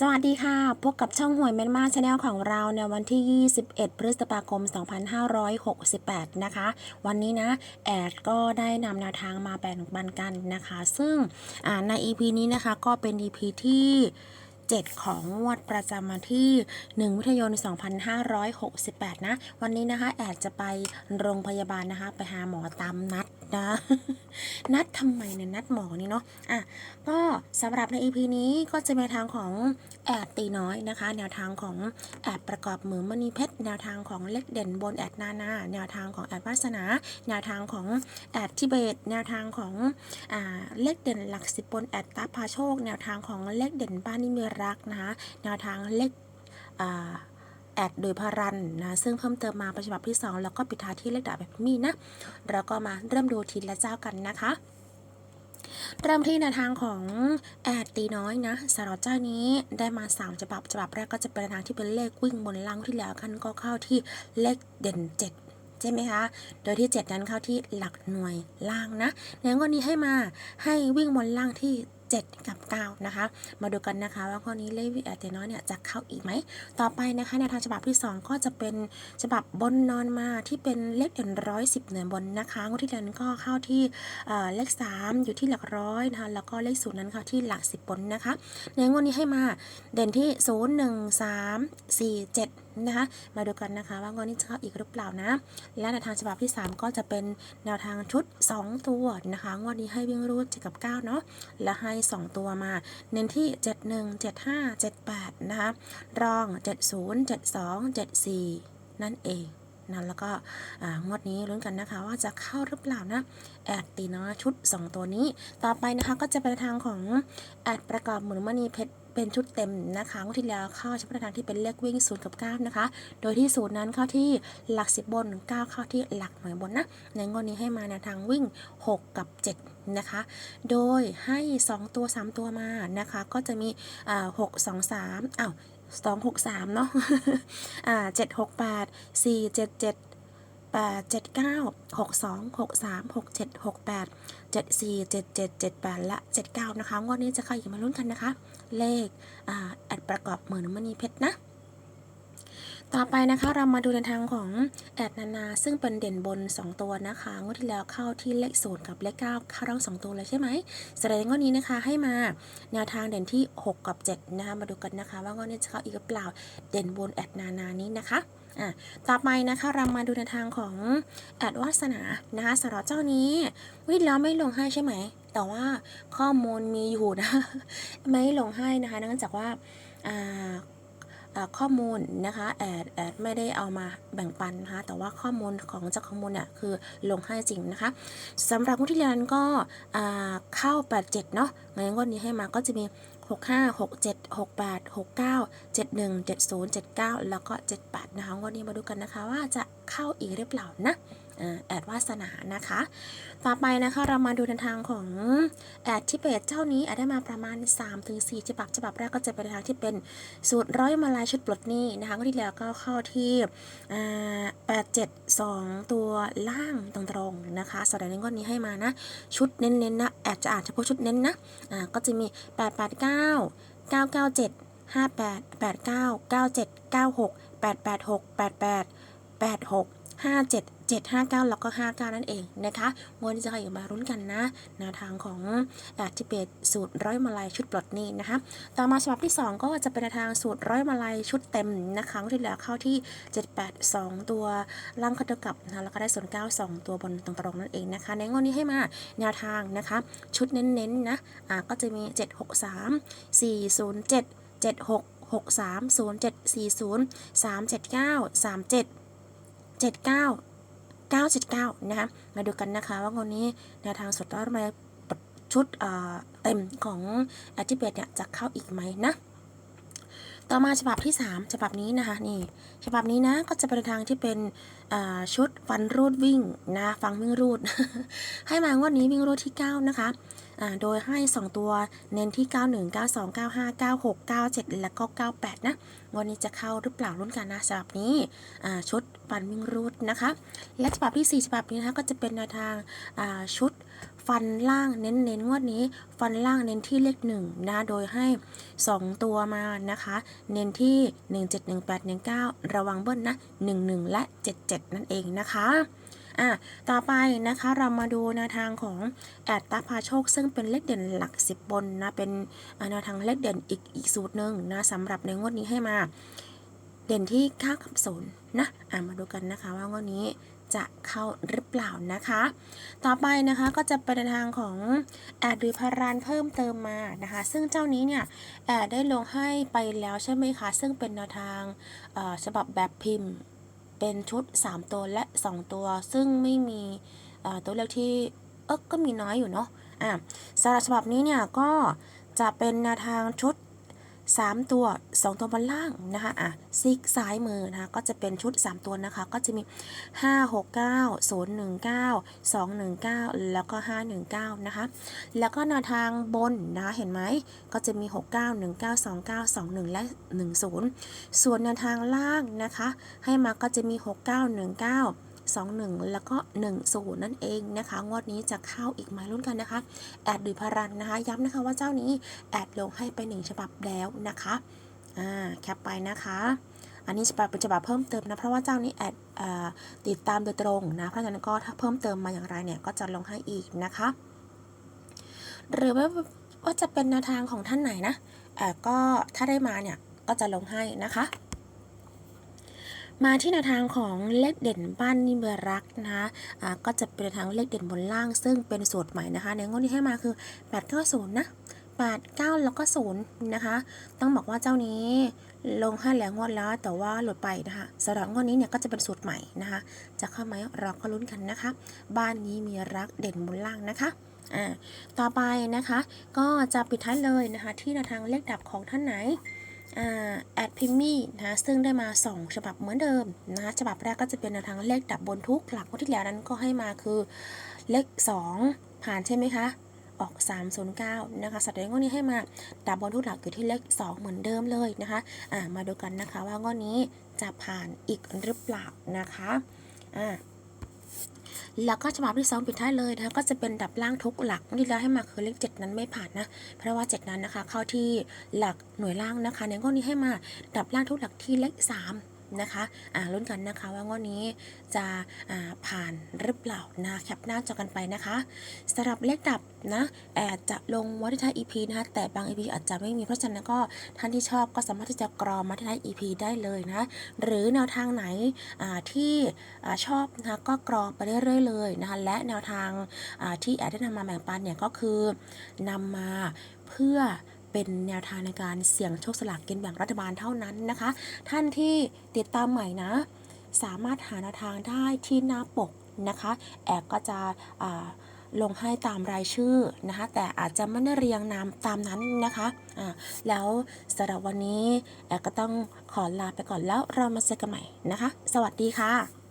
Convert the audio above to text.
สวัสดีค่ะ พบกับช่องหวยแมนมาชาแนลของเราในวันที่ 21 พฤษภาคม 2568 นะคะ วันนี้นะแอดก็ได้นำแนวทางมาแบ่งปันกันนะคะ ซึ่งใน EP นี้นะคะก็เป็น EP ที่7 ของงวดประจำวันที่ 1 มิถุนายน 2568 นะ วันนี้นะคะ แอดจะไปโรงพยาบาลนะคะ ไปหาหมอตามนัด นะนัดทำไมเนี่ยนัดหมอนี่เนาะอะก็สำหรับใน EP นี้ก็จะเป็นทางของแอดตีน้อยนะคะ แนวทางของแอดประกอบมือมณีเพชรแนวทางของเลขเด่นบนแอดนานาแนวทางของแอดวาสนา แนวทางของแอดทิเบต แนวทางของอ่าเลขเด่นหลักสิบบนแอดตาพาโชค แนวทางของเลขเด่นบ้านนิมิรักนะคะแนวทางเลขอ่า แอดโดยพารันนะ ซึ่งเพิ่มเติมมาเป็นฉบับที่ 2 แล้วก็ปิดท้ายที่เลขดาบแบบมีนะ เราก็มาเริ่มดูทีละเจ้ากันนะคะเริ่มที่แนวทางของแอดตีน้อยนะสำหรับเจ้านี้ได้มา 3 ฉบับฉบับแรกก็จะเป็นแนวทางที่เป็นเลขวิ่งบนล่างที่แล้วกันก็เข้าที่เลขเด่น 7ใช่ไหมคะ โดยที่ 7 นั้นเข้าที่หลักหน่วยล่างนะในงวดนี้ให้มาให้วิ่งบนล่างที่ 7 กับ 9 นะคะ มาดูกันนะคะว่าข้อนี้เลขวิแอดตีน้อยเนี่ยจะเข้าอีกไหม ต่อไปนะคะในทางฉบับที่ 2 ก็จะเป็นฉบับบนนอนมาที่เป็นเลขเด่นร้อยสิบเหนือบนนะคะงวดที่แล้วก็เข้าที่เเลข 3 อยู่ที่หลักร้อยนะคะแล้วก็เลขศูนย์นั้นค่ะที่หลักสิบบนนะคะ ในงวดนี้ให้มาเด่นที่ 0 1 3 4 7 นะคะ มาดูกันนะคะว่างวดนี้จะเข้าอีกหรือเปล่านะ และในวทางฉบับที่ 3 ก็จะเป็นแนวทางชุด 2 ตัวนะคะ งวดนี้ให้วิ่งรูด7กับ9เนาะ และให้ 2 ตัวมา เน้นที่ 71 75 78 นะคะ รอง 70 72 74 นั่นเองนะแล้วก็งวดนี้ลุ้นกันนะคะว่าจะเข้าหรือเปล่านะ แอดตีน้อยชุด 2 ตัวนี้ ต่อไปนะคะก็จะเป็นทางของแอดประกอบหมุนมณีเพชร เป็นชุดเต็มนะคะงวดที่แล้วเข้าเฉพาะทางที่เป็นเลขวิ่ง0กับ9นะคะ โดยที่ศูนย์นั้นเข้าที่หลัก 10 บน 9 เข้าที่หลักหน่วยบนนะ ในงวดนี้ให้มาแนวทางวิ่ง 6 กับ 7นะคะ โดยให้ 2 ตัว 3 ตัวมานะคะ ก็จะมีหกสอ่า6 2 3อ้าวสองหกสามเนาะอ่าเจ็ดหกแปดสี่เจ็ดเจ็ด แปดเจ็ดเก้าหกสองหกสามหกเจ็ดหกแปดเจ็ดสี่เจ็ดเจ็ดเจ็ดแปดและเจ็ดเก้านะคะ งวดนี้จะใครอย่ามาลุ้นกันนะคะ เลขอแอดประกอบเหมือนมณีเพชรนะ ต่อไปนะคะเรามาดูในทางของแอดนานา ซึ่งเป็นเด่นบน 2 ตัวนะคะ งวดที่แล้วเข้าที่เลขศูนย์กับเลข 9 เข้าทั้งสองตัวเลยใช่ไหมแสดงงวดนี้นะคะให้มาแนวทางเด่นที่ 6 กับ 7 นะคะ มาดูกันนะคะ ว่างวดนี้จะเข้าอีกหรือเปล่า เด่นบนแอดนานานี้นะคะ อะต่อไปนะคะเรามาดูในทางของแอดวาสนานะคะสำหรับเจ้านี้ วิแล้วไม่ลงให้ใช่ไหม แต่ว่าข้อมูลมีอยู่นะ ไม่ลงให้นะคะเนื่องจากว่าอ่าข้อมูลนะคะแอดแอดไม่ได้เอามาแบ่งปันนะคะแต่ว่าข้อมูลของเจ้าข้อมูลเนี่ยคือลงให้จริงนะคะสำหรับงวดที่แล้วนั้นก็เข้า 87 เนาะงั้นงวดนี้ให้มาก็จะมี 65 67 68 69 71 70 79 แล้วก็ 78 นะคะ วันนี้มาดูกันนะคะว่าจะเข้าอีกหรือเปล่านะ แอดวาสนานะคะ ต่อไปนะคะเรามาดูในทางของแอดที่เพจเจ้านี้แอดได้มาประมาณ 3-4ฉบับฉบับแรกก็จะเป็นทางที่เป็นสูตรร้อยมาลายชุดปลดหนี้นะคะก็ที่แล้วก็เข้าที่แปดเจ็ดสองตัวล่างตรงๆนะคะสำหรับในงวดนี้ให้มานะ ชุดเน้นๆนะแอบจะอ่านเฉพาะชุดเน้นนะอ่าก็จะมี 8 8 9 9 9 7 5 8 8 9 9 7 9 6 8 8 6 8 8 8 6 5 7 7 5 9 แล้วก็ 59 นั่นเองนะคะวดนี้จะใครอยู่มารุ้นกันนะแนวทางของแอดที่เป็นสูตรร้อยมาลายชุดปลดหนี้นะคะ ต่อมาฉบับที่ 2 ก็จะเป็นแนวทางสูตรร้อยมาลัยชุดเต็มนะคะที่แล้วเข้าที่ 782 ตัวล่างเข้าเท่ากับนะคะแล้วก็ได้ส่วน9 2 ตัวบนตรงๆนั่นเองนะคะ ในงวดนี้ให้มาแนวทางนะคะ ชุดเน้นๆนะอ่าก็จะมี 763 407 76 63 07 40 379 37 79 979นะคะ มาดูกันนะคะว่างวดนี้แนวทางสดรอยมาชุดเอ่อเต็มของแอคทิเบตเนี่ยจะเข้าอีกไหมนะ ต่อมาฉบับที่ 3 ฉบับนี้นะคะนี่ฉบับนี้นะก็จะเป็นทางที่เป็นชุดฟันรูดวิ่งนะฟังวิ่งรูด ให้มางวดนี้วิ่งรูดที่ 9 นะคะ โดยให้ 2 ตัวเน้นที่ 91 92 95 96 97 แล้วก็ 98 นะ วันนี้จะเข้าหรือเปล่ารุ่นกันนะฉบับนี้ชุดฟันวิ่งรูดนะคะ และฉบับที่ 4 ฉบับนี้นะคะก็จะเป็นแนวทางชุดฟันล่างเน้นเน้นงวดนี้ ฟันล่างเน้นที่เลขหนึ่งนะโดยให้ 2 ตัวมานะคะ เน้นที่ 171819 ระวังเบิ้ลนะ 11 และ 77 นั่นเองนะคะ อะต่อไปนะคะเรามาดูแนวทางของแอดตาพาโชค ซึ่งเป็นเลขเด่นหลัก 10 บนนะเป็นแนวทางเลขเด่นอีกอีกสูตรหนึ่งนะสำหรับในงวดนี้ให้มา เด่นที่9กับ0นะอะมาดูกันนะคะว่างวดนี้จะเข้าหรือเปล่านะคะ ต่อไปนะคะก็จะเป็นทางของแอดหรือพารานเพิ่มเติมมานะคะ ซึ่งเจ้านี้เนี่ยแอดได้ลงให้ไปแล้วใช่ไหมคะ ซึ่งเป็นแนวทางฉบับแบบพิมพ์ เป็นชุด 3 ตัวและ 2 ตัว ซึ่งไม่มีตัวเลือกที่เออก็มีน้อยอยู่เนาะอะสารฉบับนี้เนี่ยก็จะเป็นแนวทางชุด 3 ตัว 2 ตัวบนล่างนะคะอะซีกซ้ายมือนะคะก็จะเป็นชุด 3 ตัวนะคะ ก็จะมี 5 6 9 0 1 9 2 1 9 แล้วก็ 519 นะคะ แล้วก็แนวทางบนนะคะเห็นไหมก็จะมี 69 19 29 21 และ 10 ส่วนแนวทางล่างนะคะ ให้มาก็จะมี 69 19 21 แล้วก็ 10 นั่นเองนะคะ งวดนี้จะเข้าอีกไหมรุ่นกันนะคะแอดหรือพารันนะคะ ย้ำนะคะว่าเจ้านี้แอดลงให้ไปหนึ่งฉบับแล้วนะคะอ่าแคปไปนะคะอันนี้ฉบับเป็นฉบับเพิ่มเติมนะเพราะว่าเจ้านี้แอดติดตามโดยตรงนะเพราะฉะนั้นก็ถ้าเพิ่มเติมมาอย่างไรเนี่ยก็จะลงให้อีกนะคะ หรือว่าว่าจะเป็นแนวทางของท่านไหนนะเอ่อก็ถ้าได้มาเนี่ยก็จะลงให้นะคะ มาที่แนวทางของเลขเด่นบ้านนิเบรักนะคะอ่าก็จะเป็นทางเลขเด่นบนล่าง ซึ่งเป็นสูตรใหม่นะคะ ในงวดที่ให้มาคือ 890 นะ89 แล้วก็0นะคะ ต้องบอกว่าเจ้านี้ลงให้แล้วงวดแล้ว แต่ว่าหลุดไปนะคะสำหรับงวดนี้เนี่ยก็จะเป็นสูตรใหม่นะคะ จะเข้าไหมเราก็ลุ้นกันนะคะ บ้านนี้มีรักเด่นบนล่างนะคะอ่าต่อไปนะคะ ก็จะปิดท้ายเลยนะคะ ที่แนวทางเลขดับของท่านไหน แอดพิมมี่นะซึ่งได้มา 2 ฉบับเหมือนเดิมนะคะฉบับแรกก็จะเป็นแนทางเลขดับบนทุกหลักงวดที่แล้วนั้นก็ให้มาคือเลข 2 ผ่านใช่ไหมคะ ออก 309 นะคะสัปดาห์งงวดนี้ให้มาดับบนทุกหลักอยู่ที่เลข 2 เหมือนเดิมเลยนะคะอ่ามาดูกันนะคะว่างวดนี้จะผ่านอีกหรือเปล่านะคะอ่า แล้วก็ฉบับที่2ปิดท้ายเลยนะคะก็จะเป็นดับล่างทุกหลักที่แล้วให้มาคือเลข7นั้นไม่ผ่านนะ เพราะว่า 7 นั้นนะคะ เข้าที่หลักหน่วยล่างนะคะ ในข้อนี้ให้มาดับล่างทุกหลักที่เลข3 นะคะอ่าลุ้นกันนะคะว่างวดนี้จะอ่าผ่านหรือเปล่านะแคปหน้าจอกันไปนะคะสำหรับเลขดับนะแอดจะลงวัที่ท้าย EP นะคะแต่บาง EP อาจจะไม่มีเพราะฉะนั้นก็ท่านที่ชอบก็สามารถที่จะกรอมาที่ท้าย EP ได้เลยนะหรือแนวทางไหนอ่าที่อ่าชอบนะคะก็กรอไปเรื่อยๆเลยนะคะและแนวทางอ่าที่แอดได้นำมาแบ่งปันเนี่ยก็คือนำมาเพื่อ เป็นแนวทางในการเสี่ยงโชคสลากกินแบ่งรัฐบาลเท่านั้นนะคะ ท่านที่ติดตามใหม่นะ สามารถหาแนวทางได้ที่หน้าปกนะคะแอบก็จะลงให้ตามรายชื่อนะคะ แต่อาจจะไม่ได้เรียงนามตามนั้นนะคะอ่าแล้วสำหรับวันนี้แอบก็ต้องขอลาไปก่อนแล้วเรามาเจอกันใหม่นะคะ สวัสดีค่ะ